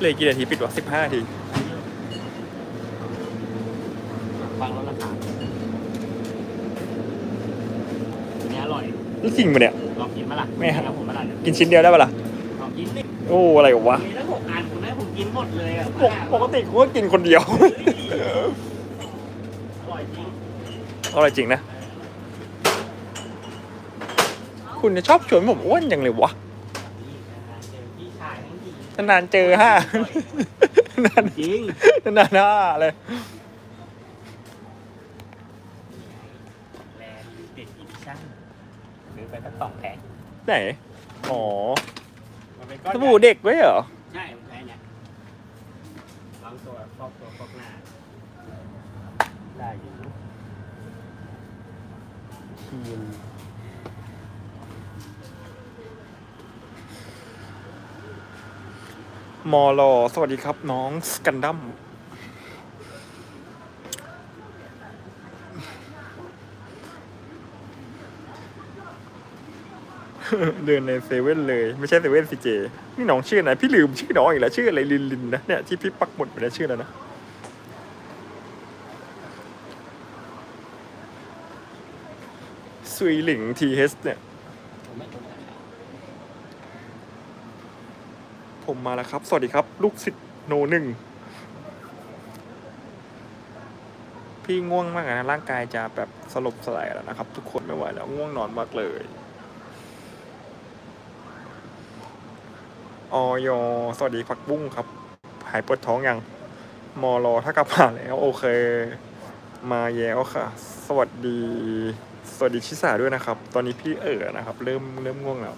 เลยกี่นาทีปิดวะสิบห้านาทีฟังแล้วราคาอันนี้อร่อยนี่จริงปะเนี่ย ลองกินมาล่ะไม่ฮะครับผมมาล่ะเดี๋ยวกินชิ้นเดียวได้ปะล่ะ ลองกินดิโอ้อะไรวะมีตั้งหกอันผมได้ผมกินหมดเลยอะปกปกติกูก็กินคนเดียว อร่อยจริงอร่อยจริงนะ คุณจะชอบชวนผมอ้วนจังเลยวะ นี่นะเจอพี่ชายทั้งที นานๆเจอห้า นานจริงนานๆห้าเลย แลนด์ยูเต็ดอีดิชั่นซื้อไปสักสองแผงไหน อ๋อมันเป็นก้อนสบู่เด็กไว้เหรอ ใช่แพ้เนี่ยล้างตัวฟอกตัวฟอกหน้า ได้อยู่ครีม มอลอสวัสดีครับ น้องสกันดัมเดินในเซเว่นเลยไม่ใช่เซเว่นซีเจ นี่น้องชื่ออะไรพี่ลืมชื่อน้องอีกแล้วชื่ออะไรลินลินนะเนี่ยที่พี่ปักหมดไปแล้วชื่อแล้วนะซุยหลิงทีเฮสเนี่ย ผมไม่ตรงไหน ผมมาแล้วครับ สวัสดีครับ ลูกศิษย์โนหนึ่ง พี่ง่วงมากนะร่างกายจะแบบสลบสลายแล้วนะครับ ทุกคนไม่ไหวแล้วง่วงนอนมากเลยออยสวัสดีผักบุ้งครับ หายปวดท้องยัง มอรอถ้ากลับมานแล้ว โอเค มาแล้วค่ะ สวัสดี สวัสดีชิสาด้วยนะครับ ตอนนี้พี่เอ๋อนะครับ เริ่มเริ่มง่วงแล้ว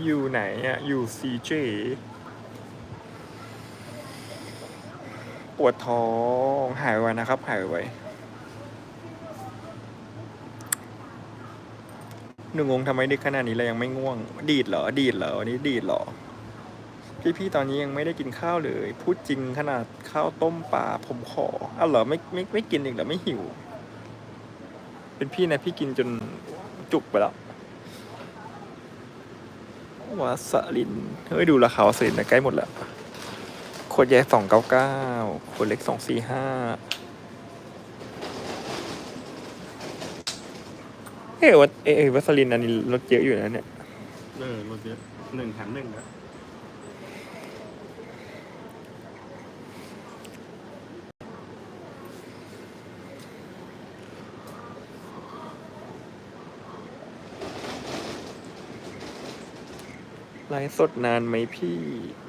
อยู่ไหนอะ อยู่ซีเจปวดท้องหายไวนะครับ หายไวหนึ่งงทำไมดึกขนาดนี้เลยยังไม่ง่วง ดีดเหรอ ดีดเหรอวันนี้ดีดเหรอ พี่ๆตอนนี้ยังไม่ได้กินข้าวเลย พูดจริงขนาดข้าวต้มปลาผมขออ้าวเหรอไม่ไม่ไม่กินอีกเหรอไม่หิว เป็นพี่นะพี่กินจนจุกไปแล้ว วาสลิน เฮ้ย ดูราคาวาสลินนะใกล้หมดแล้วขวดใหญ่สองเก้าเก้าขวดเล็กสองสี่ห้าเฮ้ยวัสเอ้ยวาสลินอันนี้ลดเยอะอยู่นะเนี่ย เออรถเยอะหนึ่งแถมหนึ่งนะ ไลฟ์สดนานไหมพี่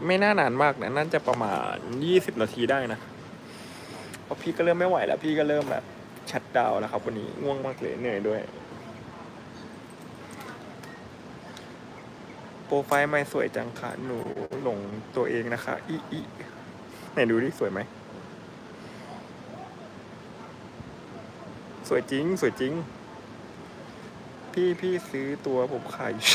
ไม่น่านานมากนะ น่าจะประมาณยี่สิบนาทีได้นะเพราะพี่ก็เริ่มไม่ไหวแล้ว พี่ก็เริ่มแบบชัดดาวน์แล้วครับวันนี้ง่วงมากเลยเหนื่อยด้วย โปรไฟล์ไม่สวยจังค่ะ หนูหลงตัวเองนะคะอีอีไหนดูดิสวยไหม สวยจริง สวยจริง พี่พี่ซื้อตัวผมขายอยู่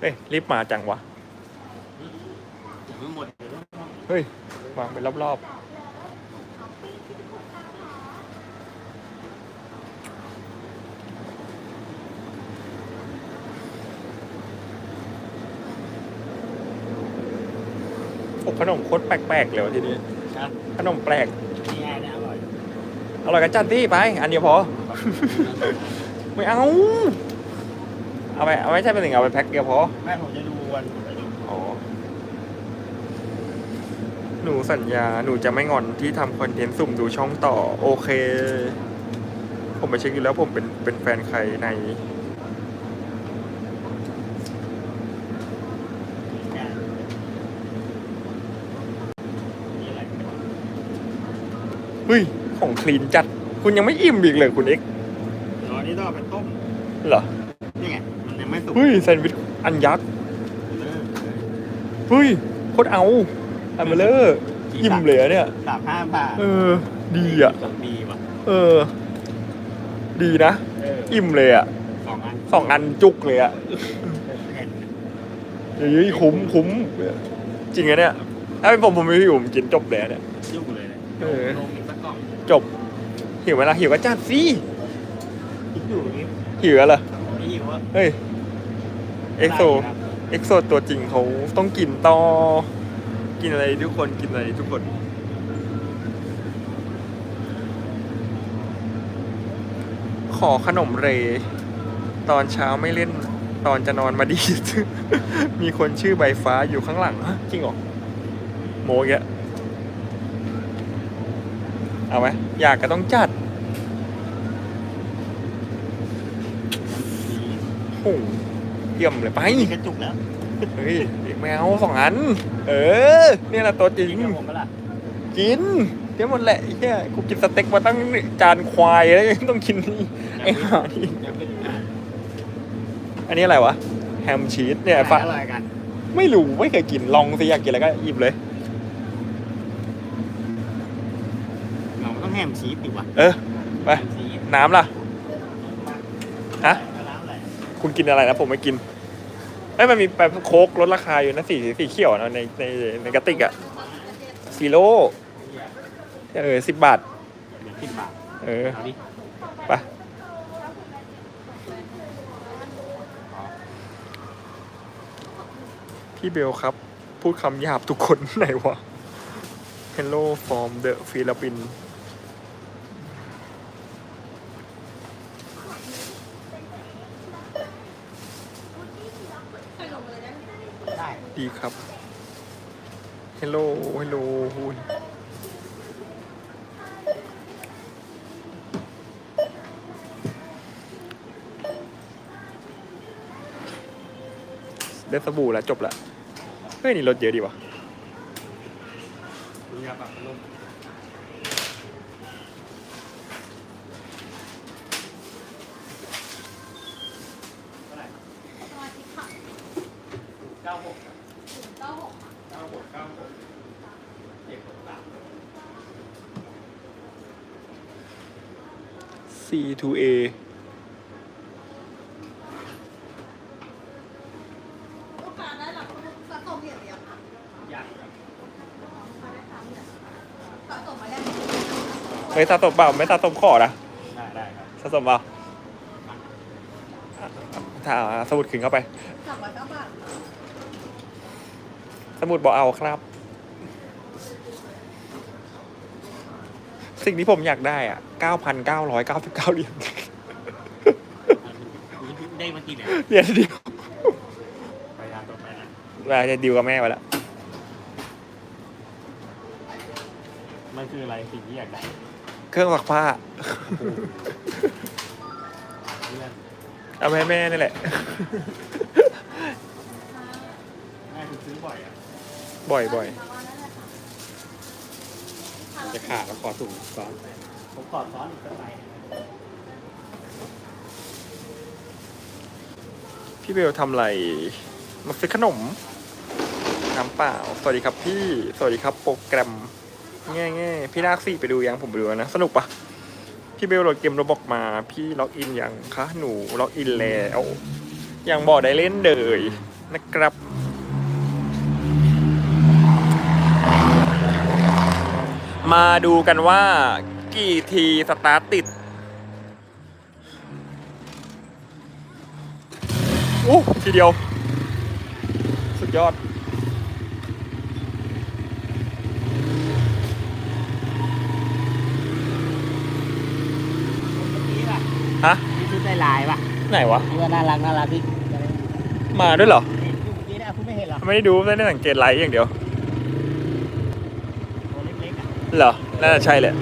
เฮ้ยรีบมาจังวะยังไม่หมดเลยเฮ้ยวางไปรอบๆโอ้ขนมโคตรแปลกๆเลยวะทีนี้ครับขนมแปลก นี่ไงเนี่ยอร่อยอร่อยกันจันที่ไป อันเดียวพอ ไม่เอา เอาไปเอาไม่ใช่เป็นสิ่งเอาไปแพ็คเดียวพอแม่ผมจะดูวันผมจะดูอ๋อหนูสัญญาหนูจะไม่งอนที่ทำคอนเทนต์สุ่มดูช่องต่อ โอเค ผมไปเช็คอยู่แล้วผมเป็นเป็นแฟนใครในเนี่ยนี่อะไรเฮ้ย ของคลีนจัด คุณยังไม่อิ่มอีกเลยคุณเอ็กซ์อ๋อนี่ต้องเอาไปต้ม เหรอ เฮ้ยแซนด์วิชอันยักษ์เออเฮ้ยโคตรเอาอันเบลเลอร์อิ่มเลยอะเนี่ยสามห้าบาทเออ ดีอะของดีว่ะเออ ดีนะเอออิ่มเลยอะสองอันสองอันจุกเลยอะแผ่นเฮ้ยคุ้มคุ้มจริงอะเนี่ยถ้าเป็นผมผมไม่อยู่ผมกินจบเลยอะเนี่ยยุ่งเลยนะเออลงอีกสักกล่องจบหิวไหมล่ะหิวก็จัดสิอยู่นี่หิวแล้วเหรอไม่หิวอะเฮ้ย เอ็กโซเอ็กโซตัวจริงเขาต้องกินต่อ กินอะไรทุกคนกินอะไรทุกคนขอขนมเร ตอนเช้าไม่เล่น ตอนจะนอนมาดี มีคนชื่อใบฟ้าอยู่ข้างหลังจริงหรอโมเยอะเอาไหมอยากก็ต้องจัดโอ้โห เยี่ยมเลยไปมีกระจุกแล้วเฮ้ยแมวสองอัน เออเนี่ยแหละตัวจริงกินกับผมปะล่ะกินเดี๋ยวหมดแหละไอ้เฮียกูกินสเต็กมาตั้งจานควายแล้วยังต้องกินนี่ไอ้ห่านี่ยังไม่อะอันนี้อะไรวะแฮมชีสเนี่ยฝาอะไรกันไม่รู้ไม่เคยกินลองสิอยากกินอะไรก็หยิบเลยเราต้องแฮมชีสดีกว่าเออไปแฮมชีสน้ำล่ะฮะร้านอะไร คุณกินอะไรนะผมไม่กินเอ้ยมันมีแบบโค้กลดราคาอยู่นะสีสีเขียวนะในในในกระติกอะซีโร่เออสิบบาทเดี๋ยวสิบบาทเออเอาดิไปพี่เบลครับ พูดคำหยาบทุกคนไหนวะ Hello from the Philippines ดีครับฮัลโหลฮัลโหุ้ยได้สบู่แล้วจบละเฮ้ยนี่รถเยอะดีวะดูยาปรับลม 2A ลูกค้ไมเยสะสมเาตบเปล่าไม่ตาตบขอนะได้ได้ครับสะสมเปล่าถ้าสมุดขึงเข้าไปสสมุดบอกเอาครับ สิ่งที่ผมอยากได้อะ 9,999เหรียญได้มากี่เหรียญเหรียญเดียวไปร้านต่อไปนะว่าจะดีลกับแม่ไปแล้ว มันคืออะไรสิ่งที่อยากได้เครื่องซักผ้า เพื่อนเอาไปให้แม่นี่แหละ แม่คุณซื้อบ่อยอะบ่อยบ่อย จะขาดแล้วขอถุงซ้อนผมขอซ้อนอีกสักใบพี่เบลทำอะไร มาซื้อขนม น้ำเปล่า สวัสดีครับพี่ สวัสดีครับโปรแกรม แง่แง่ๆพี่นาคสี่ไปดูยังผมไปดูแล้วนะ สนุกปะพี่เบลโหลดเกมโรบอกมา พี่ล็อกอินยังคะหนูล็อกอินแล้ว ยังบอกได้เล่นเลยนะครับ มาดูกันว่ากี่ทีสตาร์ทติดอู้ทีเดียว สุดยอดนี่ป่ะฮะนี่ชุดได้ลายป่ะไหนวะนี่ว่าน่ารักน่ารักพี่มาด้วยเหรอ เห็นอยู่เมื่อกี้นะคุณไม่เห็นเหรอ ไม่ได้ดูไม่ได้สังเกตไลค์อย่างเดียวตัว เหรอ น่าจะใช่แหละ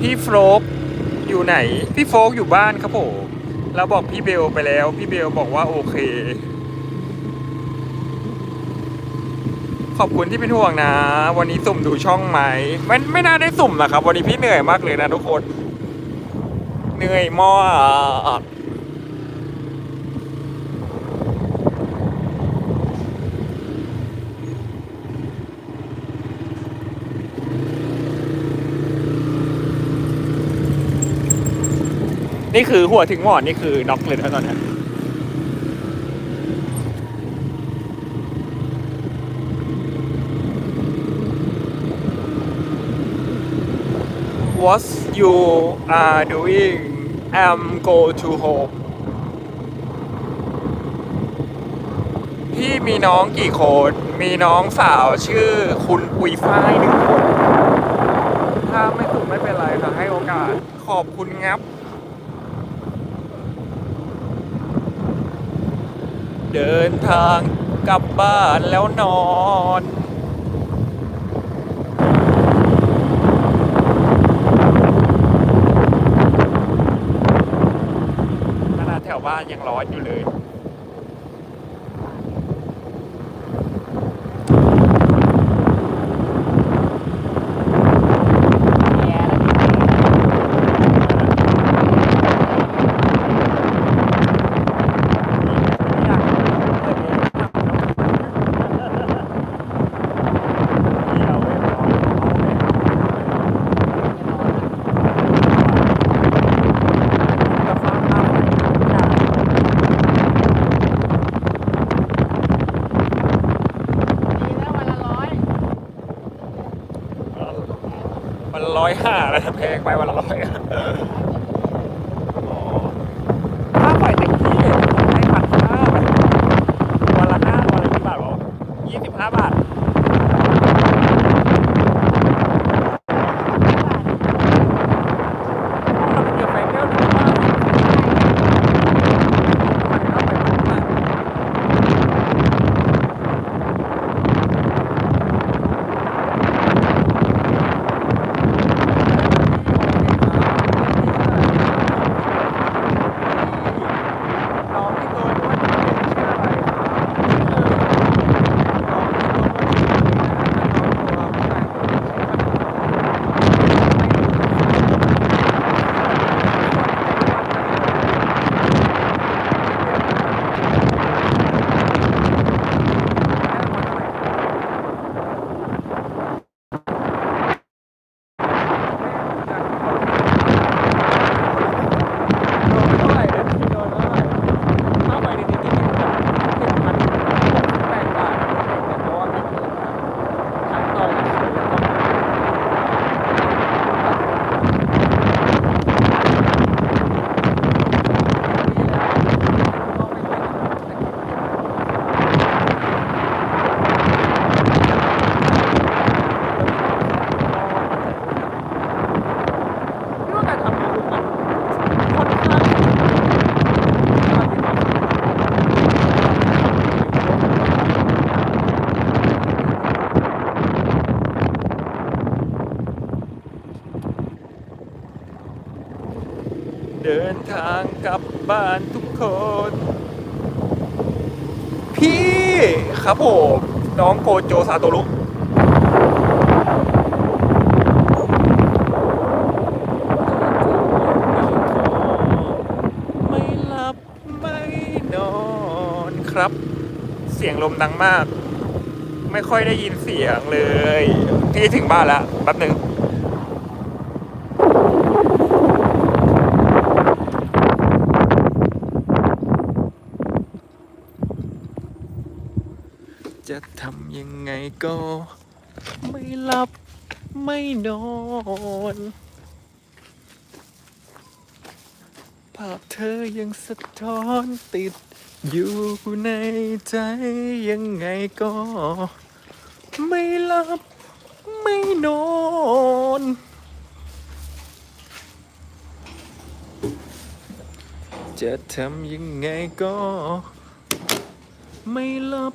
พี่โฟลกอยู่ไหน พี่โฟลกอยู่บ้านครับผมเราบอกพี่เบลไปแล้ว พี่เบลบอกว่าโอเค ขอบคุณที่เป็นห่วงนะ วันนี้สุ่มดูช่องไหมไม่ไม่น่าได้สุ่มนะครับ วันนี้พี่เหนื่อยมากเลยนะทุกคน เหนื่อยมาก นี่คือหัวถึงหมอนนี่คือน็อกเลยนะตอนนี้ What you are doing am go to home พี่มีน้องกี่คน มีน้องสาวชื่อคุณปุยฝ้ายหนึ่งคน ถ้าไม่ถูกไม่เป็นไรค่ะให้โอกาส ขอบคุณงับ เดินทางกลับบ้านแล้วนอนขนาดแถวบ้านยังร้อนอยู่เลย วันละร้อยห้าอะไรแพงไปวันละร้อยอะอ๋อค่าไฟเต็มที่ให้พันห้าวันละห้าวันละกี่บาทวะยี่สิบห้าบาท เราไปเกี่ยวไฟแก้วหนึ่งว่ามันเข้าไปมันมากน้องที่โดนว่าจะเป็นชื่ออะไรครับน้องที่โดนว่าชื่ออะไรนะน้องตัวผู้ชายคนนี้ชื่ออะไร ที่ว่าการทำยูทูบมันค่อนข้างเดินทางกลั บ้านทุกคน พี่ครับผมน้องโกโจซาโตรุไม่หลับไม่นอนครับ เสียงลมดังมาก ไม่ค่อยได้ยินเสียงเลย พี่ถึงบ้านแล้วแป๊บหนึ่ง จะทำยังไงก็ ไม่หลับไม่นอน ภาพเธอยังสะท้อนติด อยู่ในใจยังไงก็ ไม่หลับไม่นอนจะทำยังไงก็ ไม่หลับ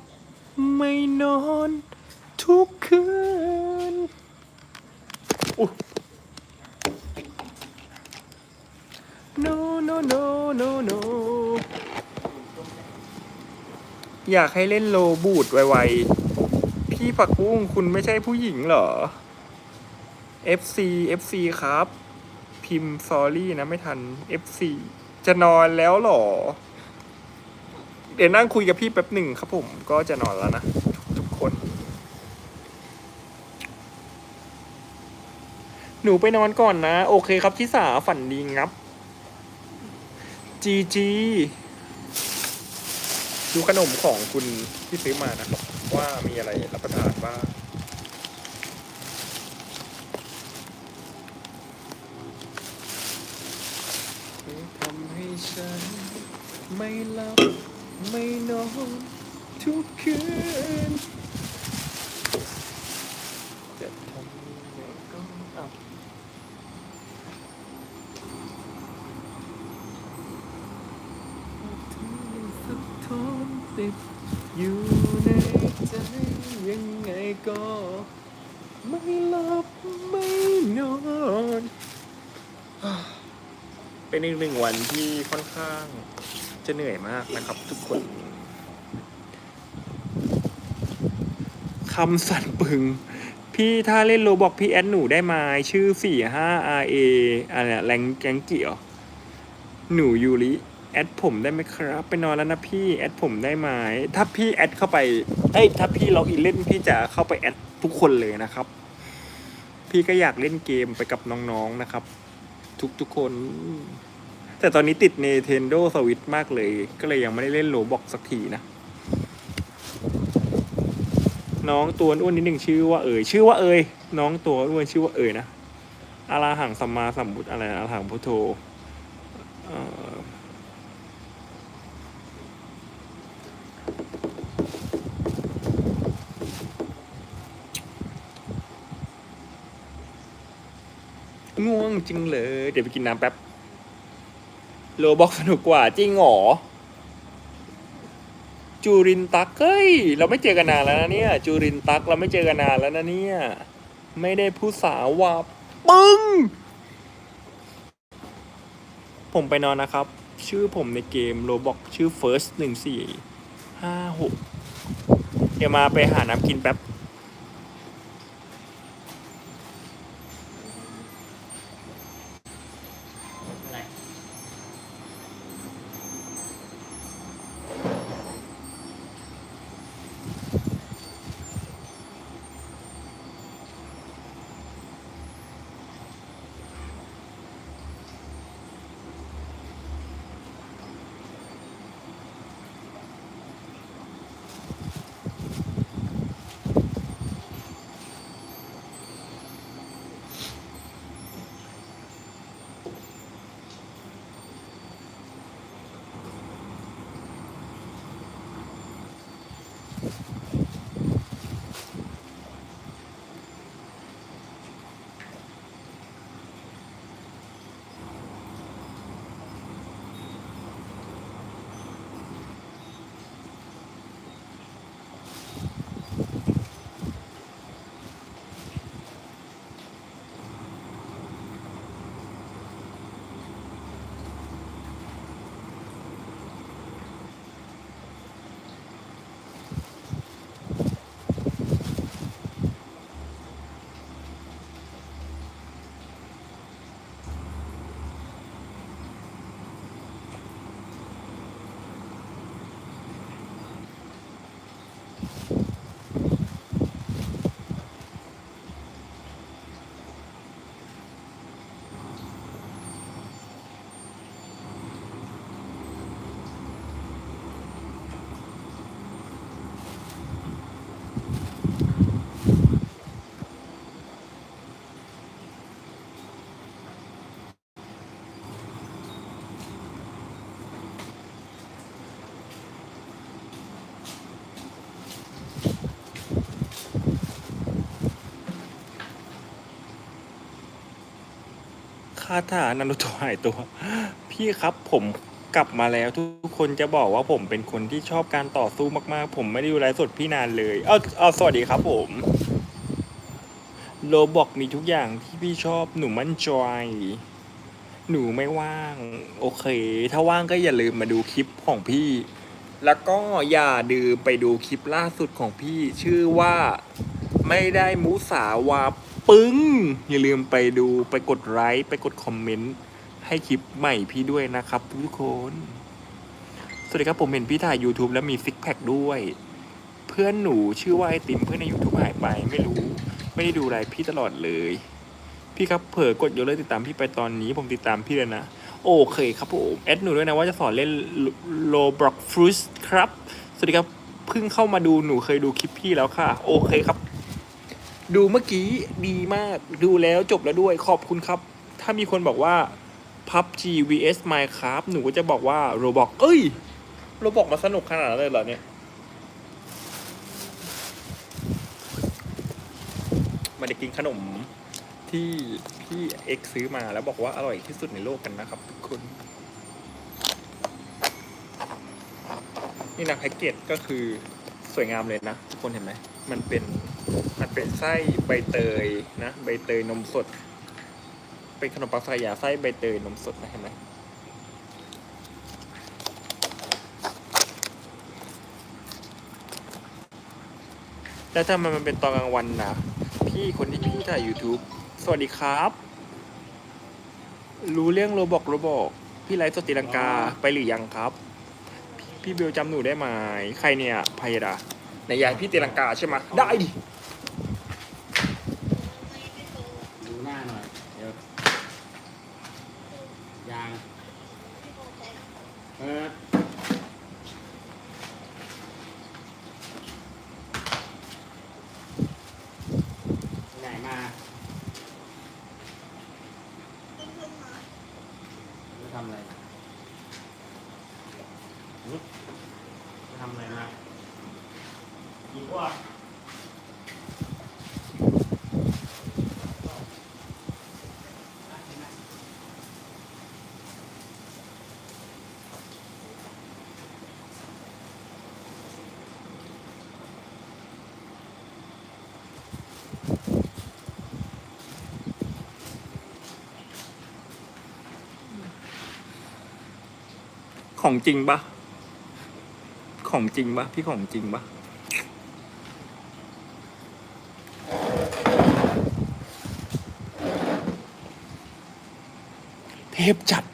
ไม่นอนทุกคืนอุ๊ย no no no no no อยากให้เล่นโลบูดไวๆ พี่ผักบุ้งคุณไม่ใช่ผู้หญิงเหรอ FC FC ครับ พิมพ์ sorry นะไม่ทัน FC จะนอนแล้วเหรอ ดี๋ยวนั่งคุยกับพี่แป๊บหนึ่งครับผมก็จะนอนแล้วนะทุกคน หนูไปนอนก่อนนะ โอเคครับชิสาฝันดีงับ จีจีดูขนมของคุณที่ซื้อมานะครับว่ามีอะไรรับประทานบ้างทำให้ฉันไม่หลับ ไม่นอนทุกคืนจะทำยังไงก็เอาสักทอนติดอยู่ในใจยังไงก็ ไม่หลับไม่นอนเป็นอีกหนึ่งวันที่ค่อนข้าง จะเหนื่อยมากนะครับ ทุกคนคำสั่นปึง พี่ถ้าเล่นโลบอกพี่แอดหนูได้ไหมชื่อ 45 RA อะไรอะแรงแกงเกี่ยว หนูยูริแอดผมได้ไหมครับ ไปนอนแล้วนะพี่แอดผมได้ไหมถ้าพี่แอดเข้าไปเอ้ยถ้าพี่ล็อกอินเล่นพี่จะเข้าไปแอดทุกคนเลยนะครับ พี่ก็อยากเล่นเกมไปกับน้องๆนะครับ ทุกๆคน แต่ตอนนี้ติด Nintendo Switch มากเลย ก็เลยยังไม่ได้เล่นโลบอกสักทีนะ น้องตัวอ้วนนิดหนึ่งชื่อว่าเอ่ยชื่อว่าเอ่ยน้องตัวอ้วนชื่อว่าเอ่ยนะอาราหังสัมมาสัมพุทธอะไรนะอาราหังพุทโธง่วงจริงเลย เดี๋ยวไปกินน้ำแป๊บ โลบอกสนุกกว่าจริงเหรอจูรินตักเฮ้ย เราไม่เจอกันนานแล้วนะเนี่ย จูรินตักเราไม่เจอกันนานแล้วนะเนี่ย ไม่ได้ผู้สาวว่าปึ้ง ผมไปนอนนะครับ ชื่อผมในเกมโลบอกชื่อ first หนึ่งสี่ห้าหกเดี๋ยวมาไปหาน้ำกินแป๊บาถานารุโตะหายตัว พี่ครับผมกลับมาแล้วทุกคนจะบอกว่าผมเป็นคนที่ชอบการต่อสู้มากๆ ผมไม่ได้ดูไลฟ์สดพี่นานเลย เอาเอาสวัสดีครับผมโลบอกมีทุกอย่างที่พี่ชอบหนูมั่นใจหนูไม่ว่าง โอเค ถ้าว่างก็อย่าลืมมาดูคลิปของพี่ แล้วก็อย่าลืมไปดูคลิปล่าสุดของพี่ ชื่อว่าไม่ได้มุสาวา ปึ้ง อย่าลืมไปดูไปกดไลค์ไปกดคอมเมนต์ให้คลิปใหม่พี่ด้วยนะครับทุกคน สวัสดีครับผมเห็นพี่ถ่าย YouTube แล้วมีซิกแพคด้วย เพื่อนหนูชื่อว่าไอติมเพื่อนใน YouTube หายไปไม่รู้ ไม่ได้ดูไลฟ์พี่ตลอดเลย พี่ครับเผลอกดยกเลิกติดตามพี่ไปตอนนี้ผมติดตามพี่แล้วนะ โอเคครับผมแอดหนูด้วยนะว่าจะสอนเล่นโลบล็อกฟรุสครับ สวัสดีครับเพิ่งเข้ามาดูหนูเคยดูคลิปพี่แล้วค่ะ โอเคครับ ดูเมื่อกี้ดีมากดูแล้วจบแล้วด้วยขอบคุณครับ ถ้ามีคนบอกว่า PUBG vs Minecraft หนูก็จะบอกว่า Roblox เอ้ย Roblox มาสนุกขนาดนั้นเลยเหรอเนี่ย มาได้กินขนมที่พี่เอ็กซื้อมาแล้วบอกว่าอร่อยที่สุดในโลกกันนะครับทุกคน นี่นะแพ็กเกจก็คือสวยงามเลยนะ ทุกคนเห็นไหม มันเป็น เป็นไส้ใบเตยนะใบเตยนมสด เป็นขนมปังสายาไส้ใบเตยนมสดนะเห็นไหมแล้วทำไมมันเป็นตอนกลางวันนะพี่คนที่พี่ถ่าย YouTube สวัสดีครับ รู้เรื่องโรบอกโรบอกพี่ไลฟ์สดตีลังกาไปหรือยังครับ พี่พี่เบลจำหนูได้ไหมใครเนี่ยพายดาในยายพี่ตีลังกาใช่ไหมได้ดิดูหน้าหน่อย เดี๋ยว ยางเปิดไหนมาจะทำอะไรหึจะทำอะไรมา อีกว่าของจริงปะของจริงปะพี่ของจริงปะ พจัด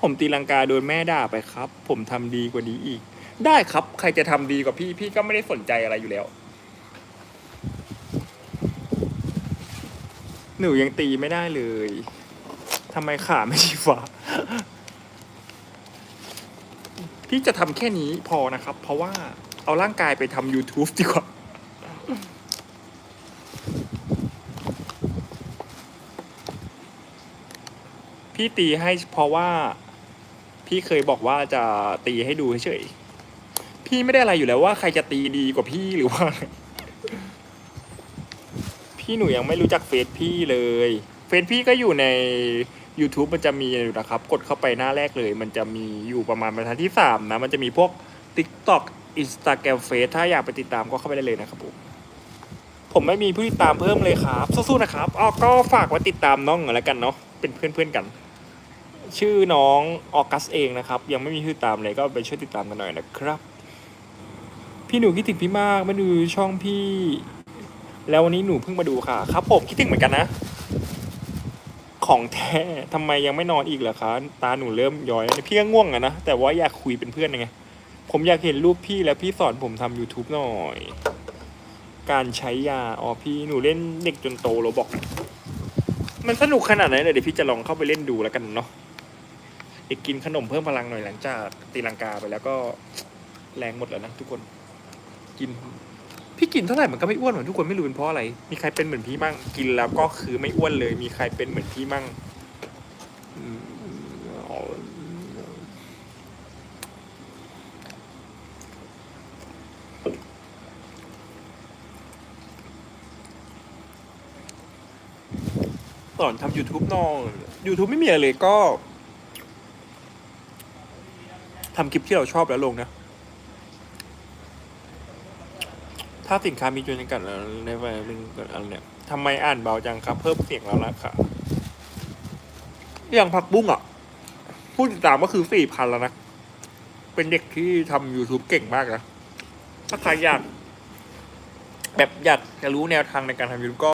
ผมตีลังกาโดนแม่ด่าไปครับ ผมทำดีกว่านี้อีก ได้ครับ ใครจะทำดีกว่าพี่ พี่ก็ไม่ได้สนใจอะไรอยู่แล้ว หนูยังตีไม่ได้เลยทำไมขาไม่ชี้ฟ้าพี่จะทำแค่นี้พอนะครับ เพราะว่าเอาร่างกายไปทำ YouTube ดีกว่า พี่ตีให้เพราะว่า พี่เคยบอกว่าจะตีให้ดูเฉยๆพี่ไม่ได้อะไรอยู่แล้วว่าใครจะตีดีกว่าพี่หรือว่า พี่หนูยังไม่รู้จักเฟซพี่เลย เฟซพี่ก็อยู่ใน YouTube มันจะมีอยู่นะครับ กดเข้าไปหน้าแรกเลย มันจะมีอยู่ประมาณบรรทัดที่3นะ มันจะมีพวก TikTok Instagram Face ถ้าอยากไปติดตามก็เข้าไปได้เลยนะครับผมผมไม่มีผู้ติดตามเพิ่มเลยครับ สู้ๆนะครับอ๋อก็ฝากไว้ติดตามน้องอยแล้วกันเนาะเป็นเพื่อนๆกัน ชื่อน้องออกัสเองนะครับ ยังไม่มีผู้ติดตามเลยก็ไปช่วยติดตามกันหน่อยนะครับ พี่หนูคิดถึงพี่มากมาดูช่องพี่ แล้ววันนี้หนูเพิ่งมาดูค่ะ ครับผมคิดถึงเหมือนกันนะ ของแท้ทำไมยังไม่นอนอีกเหรอคะตาหนูเริ่มย้อยแล้วพี่ก็ง่วงอะนะแต่ว่าอยากคุยเป็นเพื่อนไงผมอยากเห็นรูปพี่แล้วพี่สอนผมทำ YouTube หน่อย การใช้ยาอ๋อพี่หนูเล่นเด็กจนโตโรบอก มันสนุกขนาดไหนเลยเดี๋ยวพี่จะลองเข้าไปเล่นดูแล้วกันเนาะ กกินขนมเพิ่มพลังหน่อยหลังจากตีลังกาไปแล้วก็แรงหมดแล้วนะทุกคน กิน พี่กินเท่าไหร่มันก็ไม่อ้วนเหมือนทุกคนไม่รู้เป็นเพราะอะไร มีใครเป็นเหมือนพี่มั่งกินแล้วก็คือไม่อ้วนเลย มีใครเป็นเหมือนพี่มั่งอืมอ๋อตอนทำ YouTube นอน YouTube ไม่มีอะไรเลยก็ ทำคลิปที่เราชอบแล้วลงนะ ถ้าสินค้ามีจุดจำกัดในไฟเป็นอะไรเนี่ยทำไมอ่านเบาจังครับ เพิ่มเสียงแล้วนะคะอย่างผักบุ้งอะผู้ติดตามก็คือสี่พันแล้วนะ เป็นเด็กที่ทำ YouTube เก่งมากนะ ถ้าใครอยาก แบบอยากจะรู้แนวทางในการทำ YouTube ก็